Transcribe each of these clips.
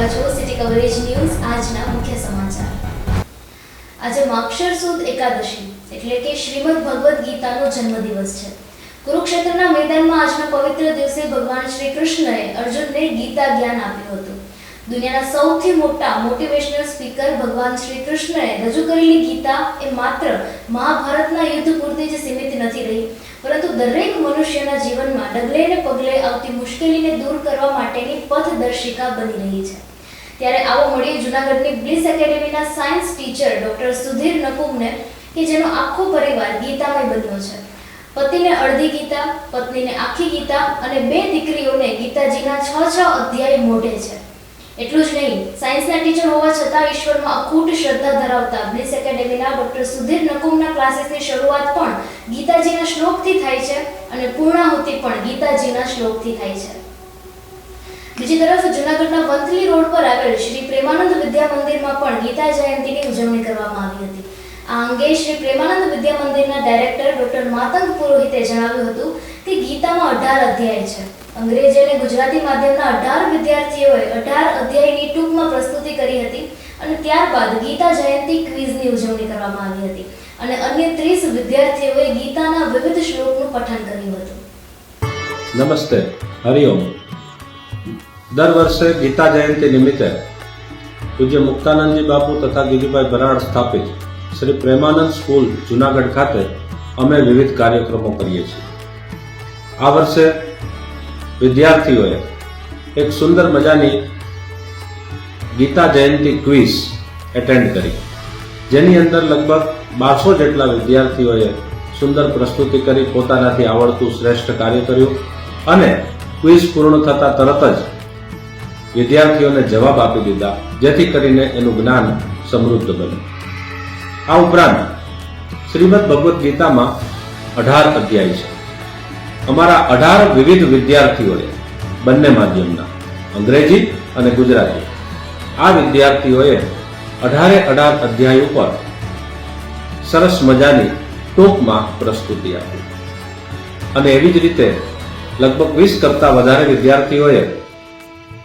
રહ્યા છો city Coverage news આજના મુખ્ય સમાચાર. આજે માક્ષર સુદ એકાદશી, એટલે કે શ્રીમદ ભગવદ્ ગીતાનો જન્મદિવસ છે. કુરુક્ષેત્રના મેદાનમાં આજના પવિત્ર દિવસે ભગવાન શ્રી કૃષ્ણએ અર્જુનને ગીતા જ્ઞાન આપ્યું હતું. દુનિયાના સૌથી મોટા મોટિવેશનલ સ્પીકર ભગવાન શ્રી કૃષ્ણએ રજૂ કરેલી ગીતા એ માત્ર મહાભારતના યુદ્ધ પૂરતી જ સીમિત નથી રહી, પરંતુ દરેક મનુષ્યના જીવનમાં ડગલે ને પગલે આવતી મુશ્કેલીને દૂર કરવા માટેની પથદર્શિકા બની રહી છે. ત્યારે આવો મળીએ જૂનાગઢની બ્લિસ એકેડેમીના સાયન્સ ટીચર ડોક્ટર સુધીર નકુમને, કે જેનો આખો પરિવાર ગીતામય બન્યો છે. પતિને અડધી ગીતા, પત્નીને આખી ગીતા અને બે દીકરીઓને ગીતાજીના છ છ અધ્યાય મોઢે છે. એટલું જ નહીં સાયન્સના ટીચર હોવા છતાં ઈશ્વરમાં અખૂટ શ્રદ્ધા ધરાવતા બ્લિસ એકેડેમીના ડોક્ટર સુધીર નકુમના ક્લાસીસની શરૂઆત પણ ગીતાજીના શ્લોકથી થાય છે અને પૂર્ણાહુતિ પણ ગીતાજીના શ્લોકથી થાય છે. બીજી તરફ જૂનાગઢના આવેલ શ્રી પ્રેમાનંદ વિદ્યા મંદિરમાં પણ ગીતા જયંતિની ઉજવણી કરવામાં આવી હતી. આ અંગે શ્રી પ્રેમાનંદ વિદ્યા મંદિરના ડાયરેક્ટર ડોક્ટર માતંગ પુરોહિતે જણાવ્યું હતું કે ગીતામાં અઢાર અધ્યાય છે. અંગ્રેજી અને ગુજરાતી માધ્યમના અઢાર વિદ્યાર્થીઓએ અઢાર અધ્યાયની ટૂંકમાં પ્રસ્તુતિ કરી હતી અને ત્યારબાદ ગીતા જયંતિ ક્વિઝની ઉજવણી કરવામાં આવી હતી અને અન્ય ત્રીસ વિદ્યાર્થીઓએ ગીતાના વિવિધ શ્લોકનું પઠન કર્યું હતું. નમસ્તે. હરિઓમ દર વર્ષે ગીતા જયંતિ નિમિત્તે પૂજ્ય મુક્તાનંદજી બાપુ તથા ગિરિભાઈ બરાડ સ્થાપિત શ્રી પ્રેમાનંદ સ્કૂલ, જુનાગઢ ખાતે અમે વિવિધ કાર્યક્રમો કરીએ છીએ. આ વર્ષે વિદ્યાર્થીઓએ એક સુંદર મજાની ગીતા જયંતિ ક્વિઝ એટેન્ડ કરી. જેની અંદર લગભગ બારસો જેટલા વિદ્યાર્થીઓએ સુંદર પ્રસ્તુતિ કરી, પોતાનાથી આવડતું શ્રેષ્ઠ કાર્ય કર્યું અને ક્વિઝ પૂર્ણ થતા તરત જ વિદ્યાર્થીઓને જવાબ આપી દીધા, જેથી કરીને એનું જ્ઞાન સમૃદ્ધ બન્યું. આ ઉપરાંત શ્રીમદ ભગવદ્ ગીતામાં અઢાર અધ્યાય છે. અમારા અઢાર વિવિધ વિદ્યાર્થીઓએ બંને માધ્યમના, અંગ્રેજી અને ગુજરાતી, આ વિદ્યાર્થીઓએ અઢારે અઢાર અધ્યાય ઉપર સરસ મજાની ટૂંકમાં પ્રસ્તુતિ આપી. અને એવી જ રીતે લગભગ વીસ કરતા વધારે વિદ્યાર્થીઓએ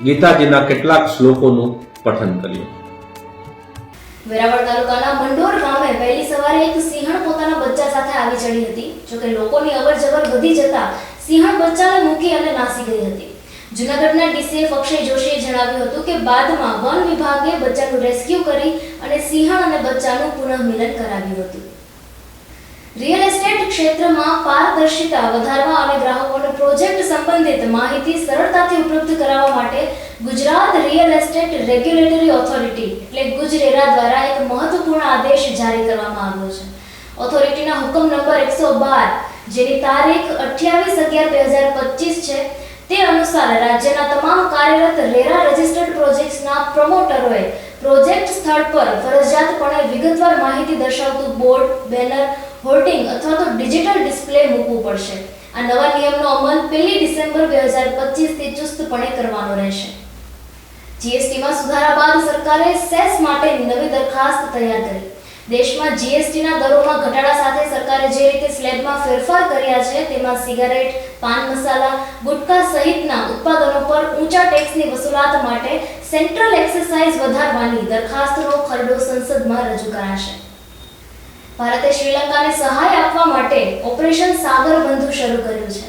ગીતાજીના કેટલાક શ્લોકોનું પઠન કર્યું. વેરાવળ તાલુકાના મંડોર ગામે વહેલી સવારે એક સિંહણ પોતાના બચ્ચા સાથે આવી ચડી હતી. જોકે લોકોની અવરજવર વધી જતા સિંહણ બચ્ચાને મૂકી અને નાસી ગઈ હતી. જૂનાગઢના ડીસીએફ અક્ષય જોશીએ જણાવ્યું હતું કે બાદમાં વન વિભાગે બચ્ચાનું રેસ્ક્યુ કરી અને સિંહણ અને બચ્ચાનું પુનઃમિલન કરાવ્યું હતું. રિયલ એસ્ટેટ ક્ષેત્રમાં પારદર્શિતા વધારવા અને ગ્રાહકોને પ્રોજેક્ટ સંબંધિત માહિતી સરળતાથી ઉપલબ્ધ કરાવવા માટે Gujarat Real Estate Regulatory Authority, એટલે ગુજરેરા દ્વારા એક મહત્વપૂર્ણ આદેશ જારી કરવામાં આવ્યો છે. ઓથોરિટીના હુકમ નંબર એકસો બાર, જેની તારીખ અઠ્યાવીસ અગિયાર બે હજાર પચીસ છે, તે અનુસાર રાજ્યના તમામ કાર્યરત રેરા રજિસ્ટર્ડ પ્રોજેક્ટ્સના પ્રમોટરોએ પ્રોજેક્ટ સ્થળ પર ફરજિયાતપણે વિગતવાર માહિતી દર્શાવતું બોર્ડ, બેનર હોર્ડિંગ અથવા તો ડિજિટલ ડિસ્પ્લે મૂકવું પડશે. આ નવા નિયમનો અમલ પહેલી ડિસેમ્બર બે હજાર પચીસથી ચુસ્તપણે કરવાનો રહેશે. જીએસટીમાં સુધારા બાદ સરકારે સેસ માટે નવી દરખાસ્ત તૈયાર કરી. દેશમાં જીએસટીના દરોમાં ઘટાડા સાથે સરકારે જે રીતે સ્લેબમાં ફેરફાર કર્યા છે, તેમાં સિગારેટ, પાન મસાલા, ગુટકા સહિતના ઉત્પાદનો પર ઊંચા ટેક્સની વસૂલાત માટે સેન્ટ્રલ એક્સરસાઇઝ વધારવાની દરખાસ્તનો ખરડો સંસદમાં રજૂ કરાશે. ભારતે શ્રીલંકાને સહાય આપવા માટે ઓપરેશન સાગર બંધુ શરૂ કર્યું છે.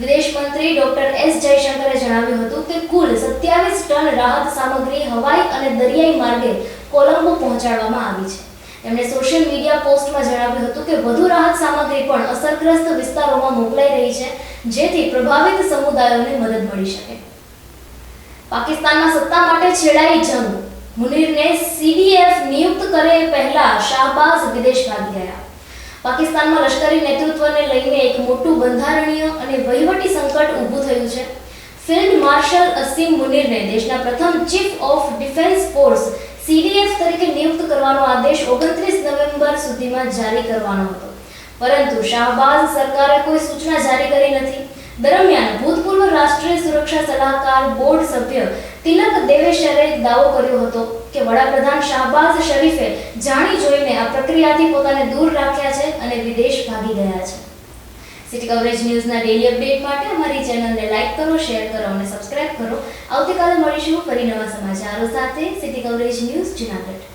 વિદેશ મંત્રી ડોક્ટર એસ જયશંકરે જણાવ્યું હતું કે કુલ સત્યાવીસ ટન રાહત સામગ્રી હવાઈ અને દરિયાઈ માર્ગે કોલંબો પહોંચાડવામાં આવી છે. તેમણે સોશિયલ મીડિયા પોસ્ટમાં જણાવ્યું હતું કે વધુ રાહત સામગ્રી પણ અસરગ્રસ્ત વિસ્તારોમાં મોકલાઈ રહી છે, જેથી પ્રભાવિત સમુદાયોને મદદ મળી શકે. પાકિસ્તાનના સત્તા માટે છેડાઈ જંગ મુનીરને સીડીએફ નિયુક્ત કરે પહેલા શાહબાઝ વિદેશ ભાગી ગયા. પાકિસ્તાનમાં લશ્કરી નેતૃત્વને લઈને એક મોટું બંધારણીય અને વહીવટી સંકટ ઊભું થયું છે. ફિલ્ડ માર્શલ અસીમ મુનીરને દેશના પ્રથમ chief of defence force CDF તરીકે નિયુક્ત કરવાનો આદેશ ઓગણત્રીસ નવેમ્બર સુધીમાં જારી કરવાનો હતો. પરંતુ શાહબાઝ સરકારે કોઈ સૂચના જારી કરી નથી. દરમિયાન ભૂતપૂર્વ રાષ્ટ્રીય સુરક્ષા સલાહકાર બોર્ડ સભ્ય તિલક દેવેશરે દાવો કર્યો હતો કે વડાપ્રધાન શાહબાઝ શરીફે જાણી જોઈને આ પ્રક્રિયાથી પોતાને દૂર રાખ્યા છે અને વિદેશ ભાગી ગયા છે. સિટી કવરેજ ન્યૂઝના ડેલી અપડેટ માટે અમારી ચેનલને લાઈક કરો શેર કરો અને સબસ્ક્રાઇબ કરો. આવતીકાલે મળીશું ફરી નવા સમાચારો સાથે. City Coverage news Junagadh.